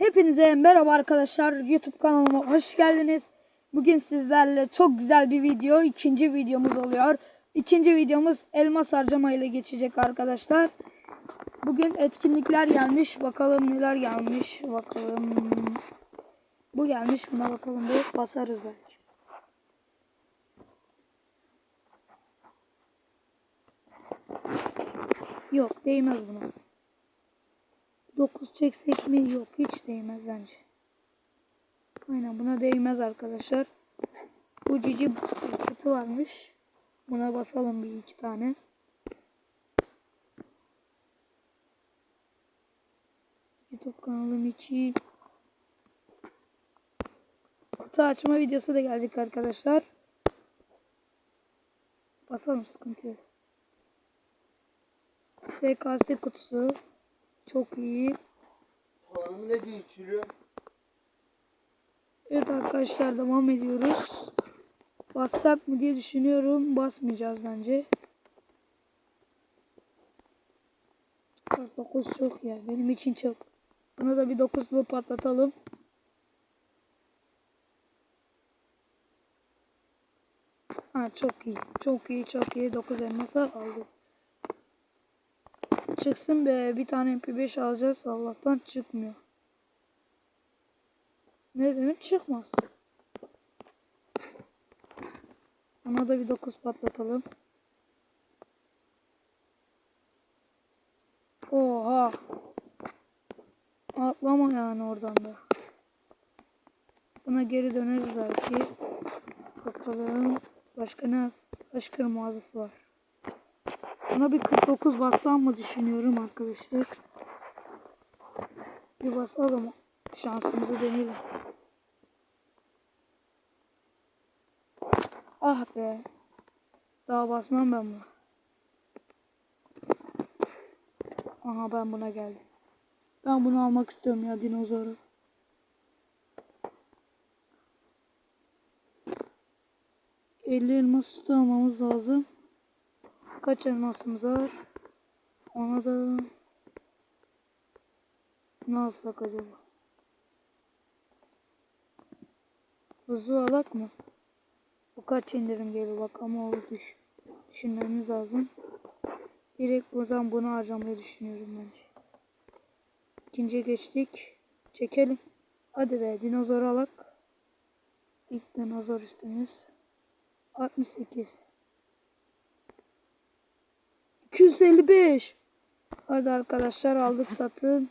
Hepinize merhaba arkadaşlar. YouTube kanalıma hoş geldiniz. Bugün sizlerle çok güzel bir video, ikinci videomuz oluyor. İkinci videomuz elmas harcama ile geçecek arkadaşlar. Bugün etkinlikler gelmiş. Bakalım neler gelmiş. Bakalım. Bu gelmiş. Buna bakalım bir basarız belki. Yok değmez buna. 9 çeksek mi? Yok hiç değmez bence. Aynen buna değmez arkadaşlar. Bu cici paketi varmış. Buna basalım bir iki tane. YouTube kanalım için kutu açma videosu da gelecek arkadaşlar. Basalım sıkıntı yok. SKS kutusu çok iyi. Hanım ne diyor içiliyor? Evet arkadaşlar devam ediyoruz. Bassak mı diye düşünüyorum. Basmayacağız bence. 9 çok ya. Benim için çok. Buna da bir 9'lu patlatalım. Ha çok iyi. Çok iyi çok iyi. 9 elmasa aldık. Çıksın be. Bir tane MP5 alacağız. Allah'tan çıkmıyor. Ne dedim çıkmaz. Ona da bir 9 patlatalım. Oha. Atlama yani oradan da. Buna geri döneriz belki. Bakalım. Başka ne? Başka mağazası var. Buna bir 49 bassam mı düşünüyorum arkadaşlar. Bir basalım. Şansımızı deneyelim. Ah be. Daha basmam ben buna. Aha ben buna geldim. Ben bunu almak istiyorum ya dinozoru. Elli elmas sütü almamız lazım. Kaç elmasımız var? Ona da ne alsak acaba? Hızlı alak mı? Bu kaç indirim gelir bak ama o düş düşünmemiz lazım. Direkt buradan bunu harcamayı düşünüyorum bence. İkinciye geçtik. Çekelim. Hadi be dinozor alak. İlk dinozor üstümüz. 68. 255. Hadi arkadaşlar aldık satın.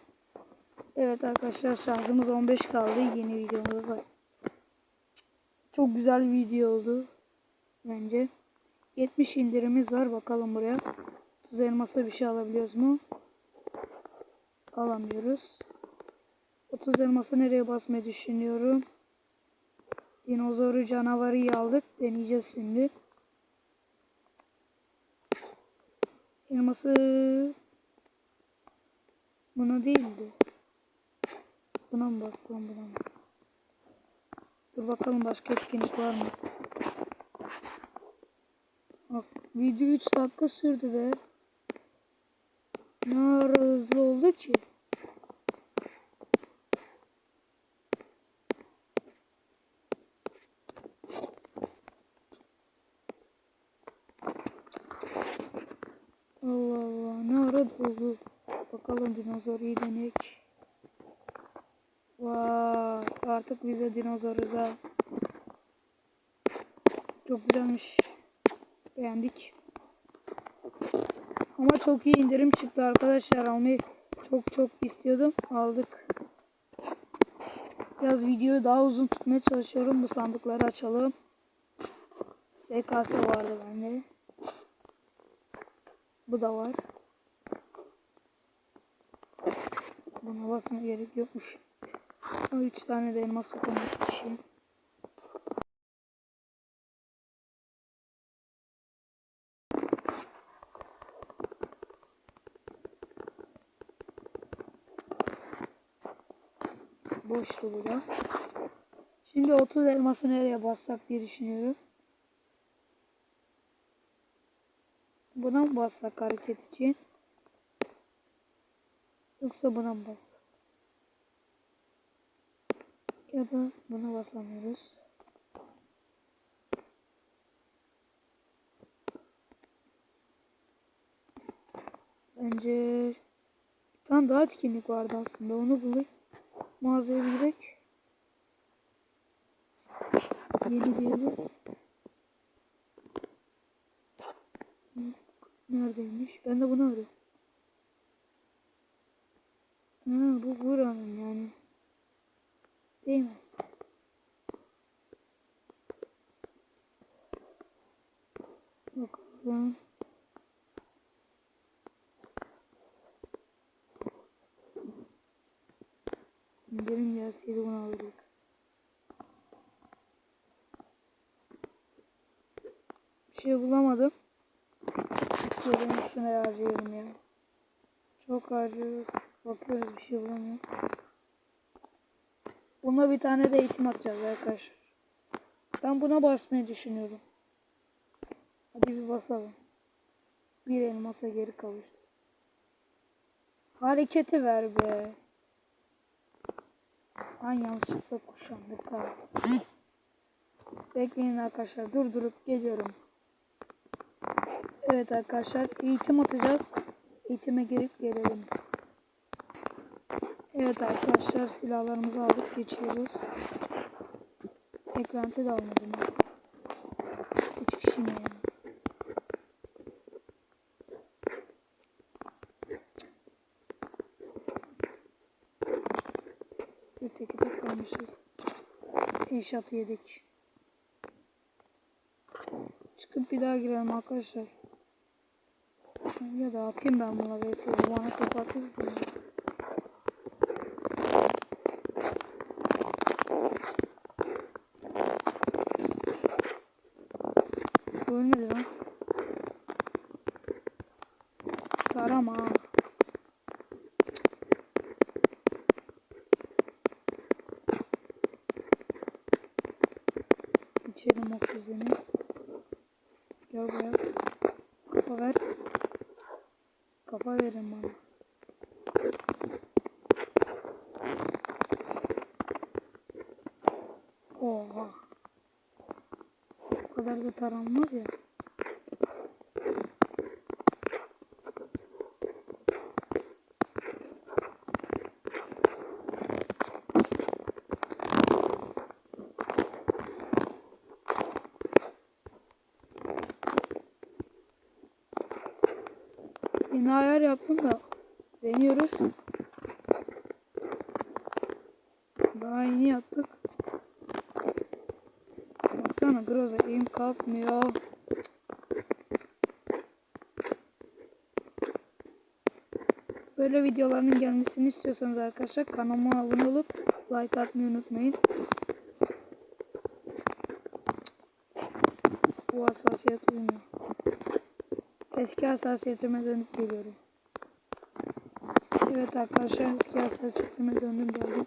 Evet arkadaşlar şarjımız 15 kaldı. Yeni videomuz var. Çok güzel video oldu. Bence. 70 indirimiz var. Bakalım buraya. 30 elmasa bir şey alabiliyoruz mu? Alamıyoruz. 30 elması nereye basmayı düşünüyorum. Dinozoru canavarı aldık. Deneyeceğiz şimdi. Elması buna değildi. Buna mı bassam buna mı? Dur bakalım başka etkinlik var mı? Bak, video 3 dakika sürdü be. Ne ara hızlı oldu ki? Allah Allah ne ara doldu. Bakalım dinozor iyi. Artık bize dinozoruz ha. Çok güzelmiş. Beğendik. Ama çok iyi indirim çıktı arkadaşlar. Almayı çok çok istiyordum. Aldık. Biraz videoyu daha uzun tutmaya çalışıyorum. Bu sandıkları açalım. SKS vardı bende. Bu da var. Buna basmaya gerek yokmuş. O üç tane de elmas şey. Boştu bu da. Şimdi 30 elması nereye bassak diye düşünüyorum. Buna mı bassak hareket için? Yoksa buna mı bassak? Ya da buna basamıyoruz. Bence bir tane daha etkinlik vardı aslında. Onu bulayım. Mağazaya gidelim. Yeni diyelim. Neredeymiş? Ben de bunu arıyorum. Ha, bu buranın yani. Değmez. Bakalım. İndirim gelseydi bunu alırdık. Bir şey bulamadım. Gelin şunu harcayalım ya. Çok harcıyoruz. Bakıyoruz bir şey bulamıyoruz. Buna bir tane de eğitim atacağız arkadaşlar. Ben buna basmayı düşünüyorum. Hadi bir basalım. Bir elmasa geri kavuştu. Hareketi ver be. An yanlışlıkla kuşandık ha. Bekleyin arkadaşlar. Durdurup geliyorum. Evet arkadaşlar. Eğitim atacağız. Eğitime girip gelelim. Evet arkadaşlar silahlarımızı aldık geçiyoruz. Eklenti de almadım. ben. Üç kişi mi yani? İnşaat yedik. Çıkıp bir daha girelim arkadaşlar. Ya da atayım ben buna VS'yi. Bana kapatırız ya. Ölmedi lan. Tarama. İçelim oksijeni. Gel buraya. Kafa ver. Kafa verin bana. Oha. Bu kadar da taranmaz ya. Yeni ayar yaptım da deniyoruz. Daha yeni yaptık. Baksana Groza eğim kalkmıyor. Böyle videoların gelmesini istiyorsanız arkadaşlar kanalıma abone olup like atmayı unutmayın. Bu hassasiyet uymuyor. Eski hassasiyetime dönüp geliyorum. Evet arkadaşlar eski hassasiyetime döndüm geldim.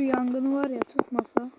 Yangını var ya tutmasa.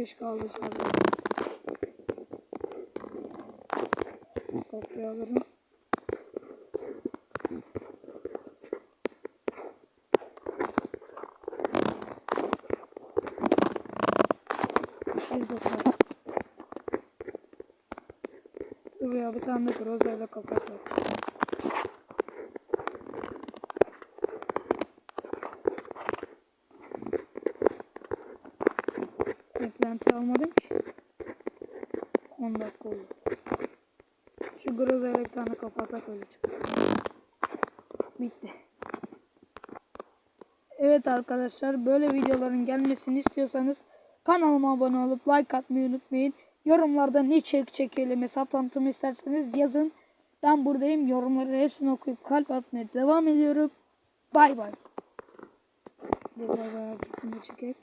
45 kaldı sadece. Kopya alırım. Biz şey de kalırız. Buraya bir tane de grozayla kapatalım. Bir tane kapatak öyle. Bitti. Evet arkadaşlar böyle videoların gelmesini istiyorsanız kanalıma abone olup like atmayı unutmayın. Yorumlarda ne içerik çekelim hesap tanıtımı isterseniz yazın. Ben buradayım. Yorumları hepsini okuyup kalp atmaya devam ediyorum. Bay bay. Bay bay çekeyim.